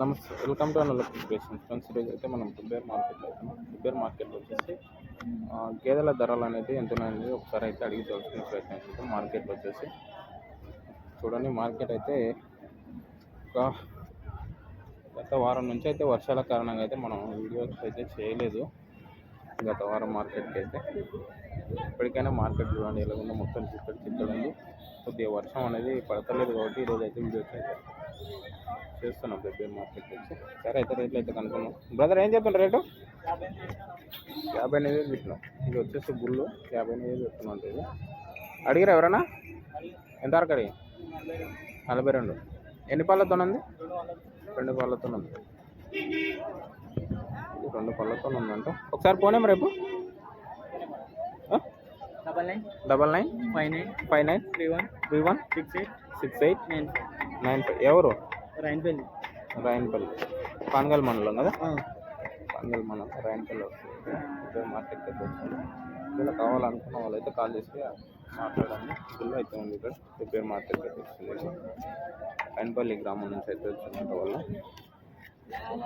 నమస్తే welcome to అనల్ creation friends ఈరోజు అయితే మనం దుబ్బేర్ మార్కెట్లో అవుతున్నాం దుబ్బేర్ మార్కెట్లో వచ్చేసి గేదెల ధరలు అనేది ఎంత అనేది ఒకసారి అయితే అడిగి తెలుసుకునే ప్రయత్నం చేద్దాం. మార్కెట్లో వచ్చేసి చూడండి మార్కెట్ అయితే ఒక గత వారం నుంచి అయితే వర్షాల కారణంగా అయితే మనం వీడియోస్ అయితే చేయలేదు. గత వారం మార్కెట్కి అయితే. ఇప్పటికైనా మార్కెట్ చూడండి ఎలా ఉందో మొత్తం చిత్తడి చిత్తడి ఉంది కొద్దిగా వర్షం అనేది పడతలేదు కాబట్టి ఈరోజు అయితే వీడియోస్ అయితే చేస్తున్నాం దగ్గర మార్కెట్ వచ్చి సరే అయితే రేట్లు అయితే కనుక్కున్నాం బ్రదర్ ఏం చెప్పండి రేటు? యాభై ఎనిమిది వేలు పెట్టినాం ఇది వచ్చేసి బుల్లు యాభై ఎనిమిది వేలు చెప్తున్నాం ఇది. అడిగారు ఎవరైనా ఎంతవరకు అడిగి నలభై రెండు. ఎన్ని పళ్ళతో ఉంది? రెండు పళ్ళతో ఉంది. రెండు పళ్ళతో ఉందంట ఒకసారి పోనేం రేపు double nine double nine five nine five nine three one three one six eight six eight nine nine ఎవరు? రైన్పల్లి. రాయనపల్లి పాన్గల్ మండలం కదా? పాన్గల్ మండలం. రాయనపల్లి వస్తుంది. అయితే వచ్చింది ఇలా కావాలనుకున్న వాళ్ళు అయితే కాల్ చేసి మాట్లాడండి. బిల్లు అయితే ఉంది ఇక్కడ. రిపేర్ మార్కెట్ వచ్చింది రాయనపల్లి గ్రామం నుంచి అయితే వచ్చిందంట వాళ్ళు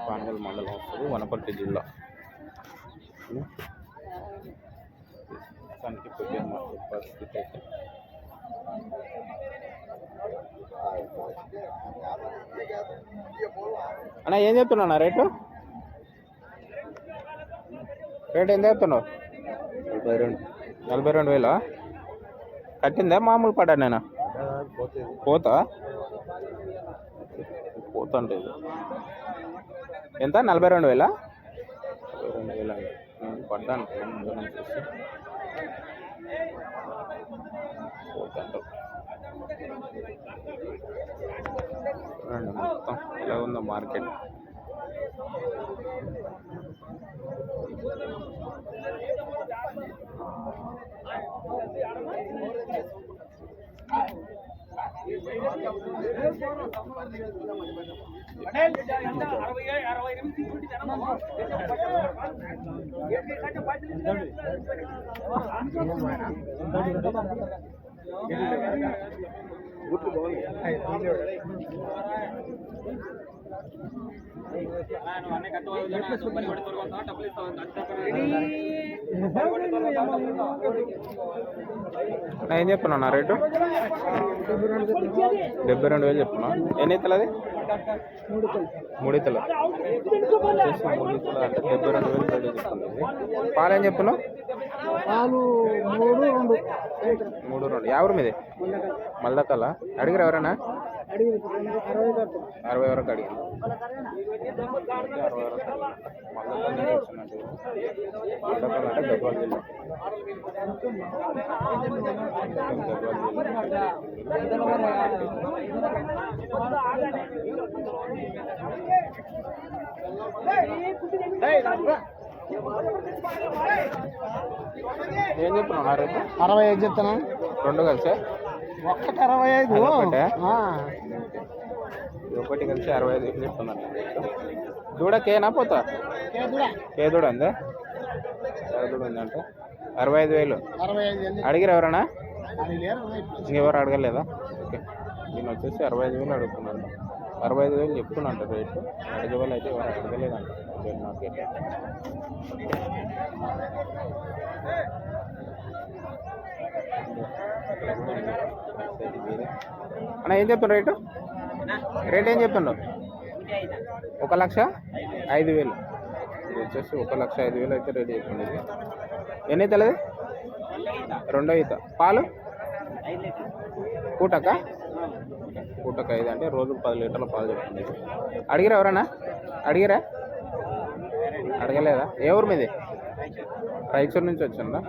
పాన్గల్ మండలం వస్తుంది. వనపర్తి జిల్లా. దానికి రిపేర్ మార్కెట్ పరిస్థితి అయితే అన్న ఏం చెప్తున్నా రేటు? రేట్ ఎంత చెప్తున్నావు? నలభై రెండు. నలభై రెండు వేలా? కట్టిందా? మామూలు పడ్డా నేను పోతా. పోతా? అంటే ఇది. ఎంత? నలభై రెండు వేలా? రెండు వేల పడ్డాను నుంచి చూస్తే పోతా అంటావు చూడండి మొత్తం ఎలా ఉందో మార్కెట్. అరవై అన్న, ఏం చెప్తున్నా రేటు? డెబ్బై రెండు వేలు చెప్తున్నా. ఎన్ని ఇతలు అది? మూడు ఇతలు మూడు ఇతలు అంటే డెబ్బై రెండు వేలు రేటు చెప్తుంది ఇది. పాలు ఏం చెప్తున్నావు? పాలు మూడు రెండు. మూడు రెండు. యాభై మీది? మల్దకల అడిగారు ఎవరైనా? అరవై వరకు అడిగింది అరవై వరకు అంటే గద్వాల జిల్లా గద్వాల జిల్లా ఏం చెప్తున్నావు? అరవై ఐదు చెప్తాను రెండు కలిసే? ఒక్కటి అరవై ఐదు. ఒకటి? కలిసి అరవై ఐదు వేలు చెప్తున్నాను దూడకేనా పోతా? ఏ దూడ? ఏ దూడ దూడ ఉందంటే. అరవై ఐదు వేలు. అడిగిరు ఎవరన్నా? అది. ఇంకెవరు అడగలేదా? ఓకే. నేను వచ్చేసి అరవై ఐదు వేలు అడుగుతున్నాను. అరవై ఐదు వేలు చెప్తున్నంట రేటు. అడిగే వాళ్ళు అయితే ఎవరు అడగలేదంట. మార్కెట్ అన్న ఏం చెప్తున్నారు రేటు? రేట్ ఏం చెప్తున్నావు ఒక లక్ష ఐదు వేలు. ఇది వచ్చేసి ఒక లక్ష ఐదు వేలు అయితే రెడీ అయిపోయింది ఇది. ఎన్ని అవుతుంది రెండో ఈత. పాలు? కూటక పూటక ఐదు అంటే రోజు పది లీటర్ల పాలు చెప్తుంది. అడిగిరా ఎవరన్నా? అడిగిరా? అడగలేదా? ఏ ఊరు మీది? రైచూర్ నుంచి వచ్చిందా?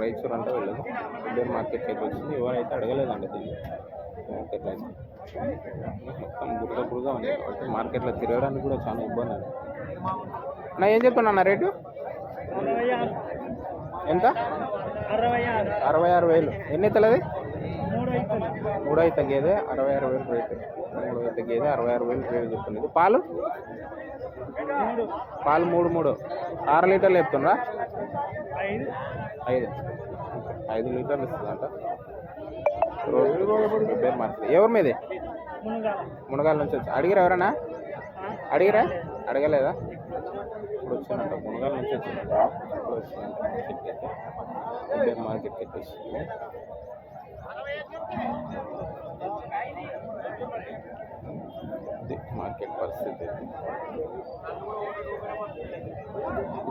రైచూర్ అంటే వెళ్ళదు ఇండియన్ మార్కెట్కి అయితే వచ్చింది. ఎవరైతే అడగలేదండి దీన్ని. మార్కెట్లో అయితే మొత్తం బురద బురద ఉంది కాబట్టి మార్కెట్లో తిరగడానికి కూడా చాలా ఇబ్బంది ఉంది నా ఏం చెప్తున్నా రేటు? ఎంత? అరవై ఆరు వేలు. ఎన్ని అవుతుంది మూడు అయితే గేదె అరవై ఆరు వేలు రేటు. మూడో అయితే గేదె అరవై ఆరు వేలు రేటు చెప్తుంది పాలు? పాలు మూడు మూడు. ఆరు లీటర్లు చెప్తుండ్రా? ఐదు. ఐదు. లీటర్లు ఇస్తుందంట. డెబ్బై మార్కెట్ ఎవరి మీది? మునగాల. నుంచి వచ్చి? అడిగిరా ఎవరన్నా? అడిగిరా? అడగలేదా. ఇప్పుడు వచ్చిందంట. మునగాల నుంచి వచ్చిందంట. ఇప్పుడు వచ్చిందంట. మార్కెట్కి అయితే ఇద్దరు మార్కెట్కి అయితే వచ్చింది ఇది మార్కెట్ పరిస్థితి.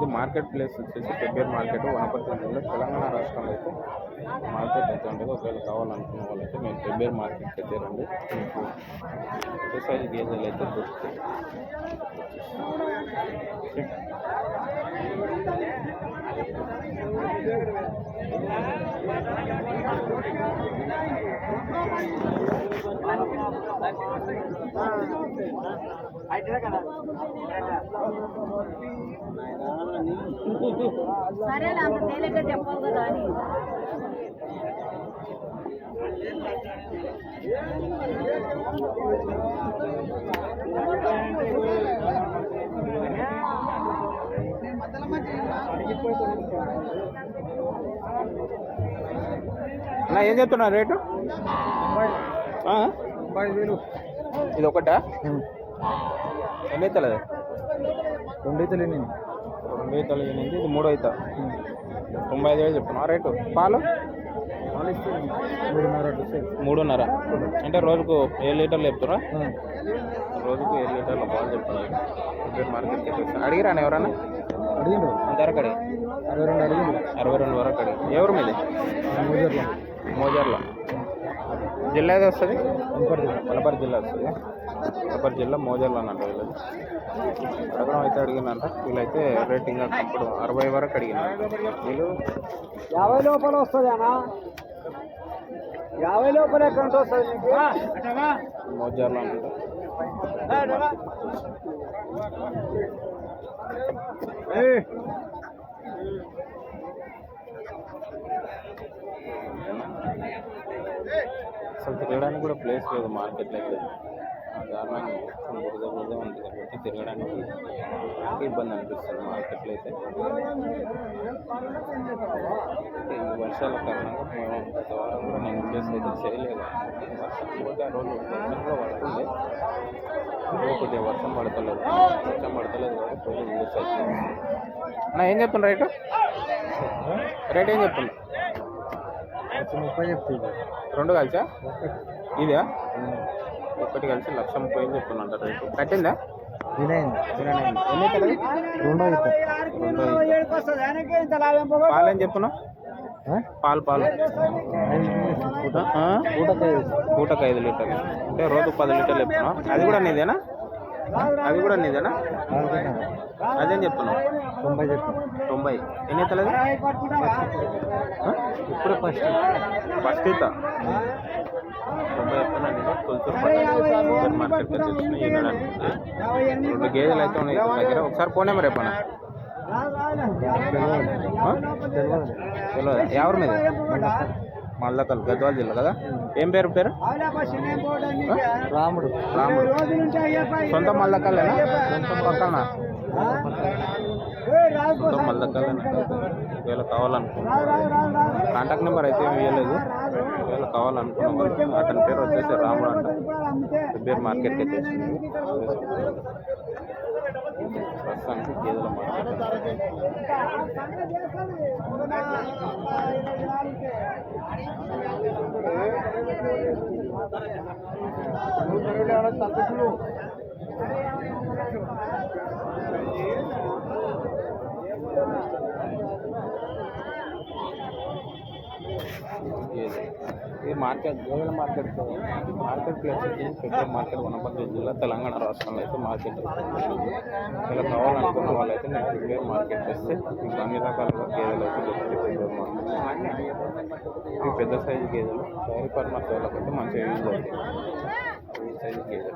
ఇది మార్కెట్ ప్లేస్ వచ్చేసి పెబ్బేర్ మార్కెట్ వనపర్తి జిల్లా. తెలంగాణ రాష్ట్రంలో అయితే మార్కెట్ అయితే ఉంటుంది ఒకవేళ కావాలనుకున్న వాళ్ళైతే మేము పెబ్బేర్ మార్కెట్కి అయితే రండి. మీకు ఎక్సర్సైజ్ గేదెలు అయితే దొరుకుతాయి ఓకే. సరేలే అంత తేలిగ్గా చెప్పవు కదా అని. అన్న ఏం చెప్తున్నారు రేటు? ఇది ఒకటా? ఎన్ని రెండు అయితే లేని రెండు అవుతుంది ఎనిమిది ఇది మూడు అవుతా తొంభై ఐదు వేలు చెప్తున్నా. రేటు? పాలు? మూడున్నర. మూడున్నర అంటే రోజుకు ఏడు లీటర్లు చెప్తారా రోజుకు ఏడు లీటర్ల పాలు చెప్తున్నారు. మార్కెట్కి వచ్చి అడిగిరా ఎవరన్నా అడిగిండు ఎంతవరకు అడిగి అరవై రెండు అడిగిండు అరవై రెండు వరకు అడిగి ఎవరు మీది? మూజర్లో. మోజర్ల. జిల్లా ఏది వస్తుంది? కనపడదు వనపర్తి జిల్లా వస్తుంది. వనపర్తి జిల్లా మోజర్ల అన్నట్టు వీళ్ళది అడగడం అయితే అడిగినంట వీళ్ళైతే రేటింగ్ అప్పుడు అరవై వరకు అడిగినారు వీళ్ళు యాభై లోపల వస్తుంది అన్న. యాభై లోపల ఎక్కడ వస్తుంది మోజర్ల అన్నట్టు అసలు తిరగడానికి కూడా ప్లేస్ లేదు మార్కెట్లో అయితే ఆ దారుణంగా మొత్తం బురద బురద ఉంది కాబట్టి తిరగడానికి ఇబ్బంది అనిపిస్తుంది మార్కెట్లో అయితే. ఈ వర్షాల కారణంగా మేము గత వారం కూడా నేను ప్లేస్ అయితే చేయలేదు. వర్షం కూడా రోజు వర్షం కూడా పడుతుంది కొద్దిగా వర్షం పడతలేదు. వర్షం పడతలేదు కాబట్టి కొద్దిగా యూస్ అవుతుంది అన్న ఏం చెప్తున్నా రేటు? రేట్ ఏం చెప్తున్నా ముప్పై చెప్తుంది రెండు కలిసా? ఇదా? ఒకటి కలిసి లక్ష ముప్పై వేలు చెప్తున్నా రేటు. కట్టిందా. పాలు ఏం చెప్తున్నావు పాలు పాలు? పూటకు ఐదు లీటర్లు. అంటే రోజు పది లీటర్లు చెప్తున్నావు అది కూడా నీదేనా? అది కూడా నీదేనా? అదేం చెప్తున్నావు తొంభై చెప్తుంది తొంభై. ఎన్ని అవుతుంది ఇప్పుడే ఫస్ట్. ఫస్ట్ ఈత తొంభై చెప్తున్నాను తొలిచూరు మార్కెట్ తెచ్చిన ఈనడానికి రెండు గేదెలు అయితే ఉన్నాయి దగ్గర. ఒకసారి ఫోన్ నెంబర్ చెప్పనా? తెలియదు ఎవరి మీద? మల్దకల్ గద్వాల జిల్లా కదా? ఏం పేరు పేరు? రాముడు. రాముడు. సొంత మల్దకల్లేనా సొంత పక్కన? మళ్ళీ మల్దకల్లేనా ఒకవేళ కావాలనుకున్నా కాంటాక్ట్ నెంబర్ అయితే ఏమి ఇవ్వలేదు ఒకవేళ కావాలనుకున్న వాళ్ళు అతని పేరు వచ్చేసి రాముడు అంట పేరు మార్కెట్కి అయితే వచ్చింది ప్రస్తుతానికి గేదెల మార్కెట్ ఇది ఈ మార్కెట్ గేదెల మార్కెట్ మార్కెట్ ప్లేస్ వచ్చేసి పెద్ద మార్కెట్ వనపర్తి జిల్లా తెలంగాణ రాష్ట్రంలో అయితే మార్కెట్ ఇలా కావాలనుకున్న వాళ్ళైతే నేను ప్రిపేర్ మార్కెట్ చేస్తే మీకు అన్ని రకాల గేదెలు అయితే దొరుకుతాయి మార్కెట్. పెద్ద సైజు గేదెలు డైరీ ఫార్మర్స్ వాళ్ళకైతే మంచిగా యూజ్ అవుతాయి ఈ సైజు గేదెలు.